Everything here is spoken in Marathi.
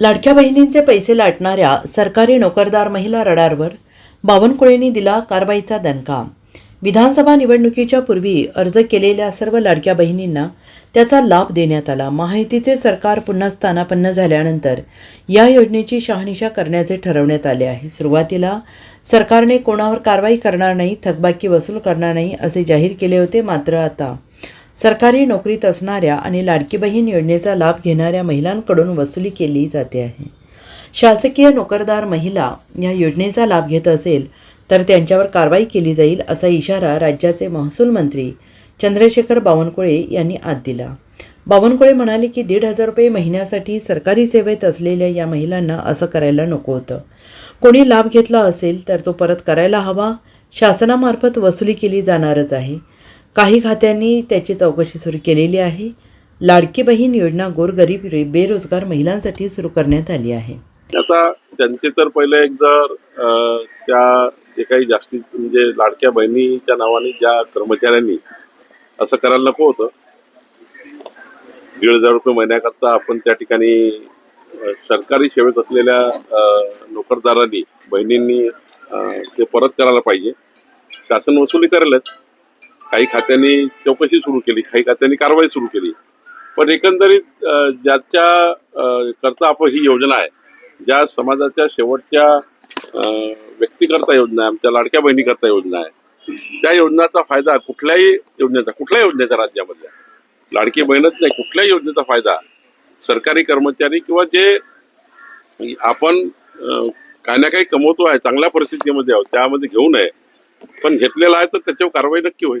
लाडक्या बहिणींचे पैसे लाटणाऱ्या सरकारी नोकरदार महिला रडारवर बावनकुळेंनी दिला कारवाईचा दणका. विधानसभा निवडणुकीच्या पूर्वी अर्ज केलेल्या सर्व लाडक्या बहिणींना त्याचा लाभ देण्यात आला. महायुतीचे सरकार पुन्हा स्थानापन्न झाल्यानंतर या योजनेची शहानिशा करण्याचे ठरवण्यात आले आहे. सुरुवातीला सरकारने कोणावर कारवाई करणार नाही थकबाकी वसूल करणार नाही असे जाहीर केले होते मात्र आता सरकारी नोकरीत असणाऱ्या आणि लाडकी बहीण योजनेचा लाभ घेणाऱ्या महिलांकडून वसुली केली जाते आहे. शासकीय नोकरदार महिला या योजनेचा लाभ घेत असेल तर त्यांच्यावर कारवाई केली जाईल असा इशारा राज्याचे महसूल मंत्री चंद्रशेखर बावनकुळे यांनी आज दिला. बावनकुळे म्हणाले की दीड हजार रुपये महिन्यासाठी सरकारी सेवेत असलेल्या या महिलांना असं करायला नको होतं. कोणी लाभ घेतला असेल तर तो परत करायला हवा. शासनामार्फत वसुली केली जाणारच आहे. काही खात्यांनी त्याची चौकशी सुरू केलेली आहे. लाडकी बहीण योजना गोरगरीब बेरोजगार महिलांसाठी सुरू करण्यात आली आहे. आता जनते तर पहिले एक जर त्या जे काही जास्ती म्हणजे लाडक्या बहिणीच्या नावाने ज्या कर्मचाऱ्यांनी असं करायला नको होतं. दीड हजार रुपये महिन्याकरता आपण त्या ठिकाणी सरकारी सेवेत असलेल्या नोकरदारांनी बहिणींनी ते परत करायला पाहिजे. शासन वसुली करेलच. काही खात्यांनी चौकशी सुरू केली काही खात्यांनी कारवाई सुरू केली. पण एकंदरीत ज्याच्या करता आपण ही योजना आहे ज्या समाजाच्या शेवटच्या व्यक्तीकरता योजना आहे आमच्या लाडक्या बहिणीकरता योजना आहे त्या योजनाचा फायदा कुठल्याही योजनेचा कुठल्याही योजनेचा राज्यामधल्या लाडकी बहीणच नाही कुठल्याही योजनेचा फायदा सरकारी कर्मचारी किंवा जे आपण काही ना काही कमवतो आहे चांगल्या परिस्थितीमध्ये आहोत त्यामध्ये घेऊ नये पण घेतलेला आहे तर त्याच्यावर कारवाई नक्की होईल.